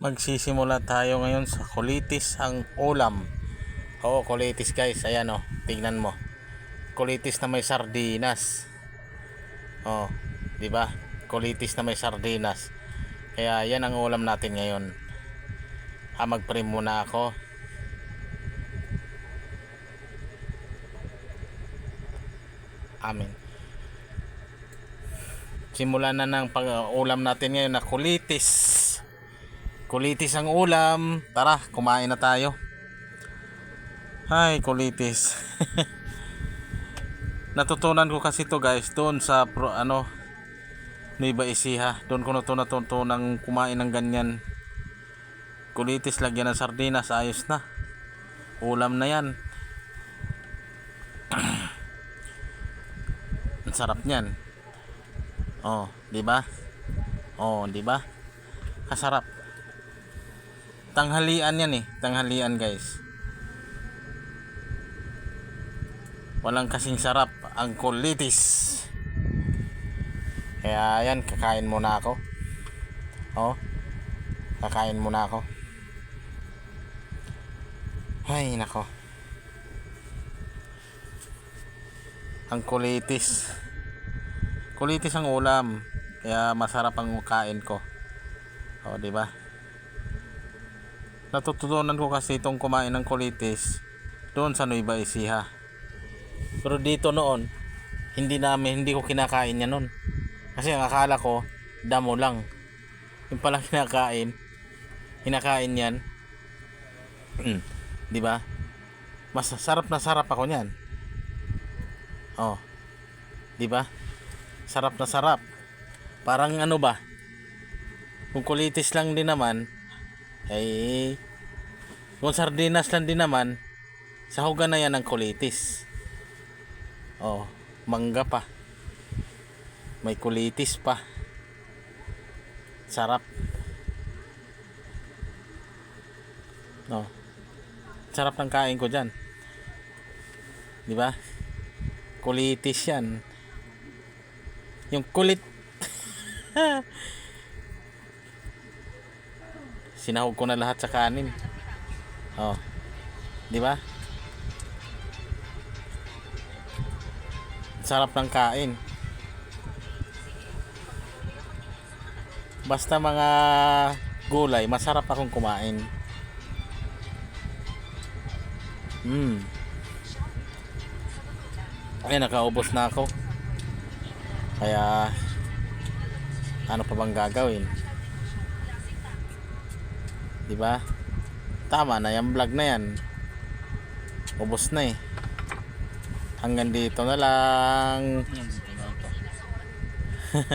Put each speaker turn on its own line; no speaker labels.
magsisimula tayo ngayon sa kulitis ang ulam. Oo, kulitis guys. Ayan o, tingnan mo. Kulitis na may sardinas. Oh, di ba? Kulitis na may sardinas. Kaya yan ang ulam natin ngayon. Ah, mag-pray muna ako. Amen. Simulan na ng pag-ulam natin ngayon na kulitis. Kulitis ang ulam. Tara, kumain na tayo. Ay, kulitis. Natutunan ko kasi to guys doon sa pro, ano Nueva Ecija. Doon ko natutunan kumain ng ganyan. Kulitis lagyan ng sardinas, ayos na. Ulam na yan. Ang sarap niyan. Oh, di ba? Oh, di ba? Kasarap. Tanghalian yan eh, tanghalian guys. Walang kasing sarap ang kulitis. Kaya yan, kakain muna ako. Oh. Kakain muna ako. Ay, nako. Ang kulitis. Kulitis ang ulam. Kaya masarap ang kain ko. O, di ba? Natutunan ko kasi itong kumain ng kulitis doon sa Nueva Ecija. Pero dito noon, hindi namin, hindi ko kinakain yan noon. Kasi ang akala ko, damo lang. Yung palang kinakain, kinakain yan. di ba? Mas sarap na sarap ako niyan. Oh. Di ba? Sarap na sarap. Parang ano ba? Kung kulitis lang din naman, ay kung sardinas lang din naman, sahugan na yan ng kulitis. Oh, mangga pa. May kulitis pa. Sarap. No. Sarap ng kain ko diyan. 'Di ba? Kulitis 'yan. Yung kulit Sinahog ko na lahat sa kanin. Oh. 'Di ba? Sarap ng kain. Basta mga gulay, masarap akong kumain. Hmm. Ay, nakaubos na ako. Kaya, ano pa bang gagawin? Diba? Tama na yung vlog na yan. Ubos na eh. Hanggang dito na lang.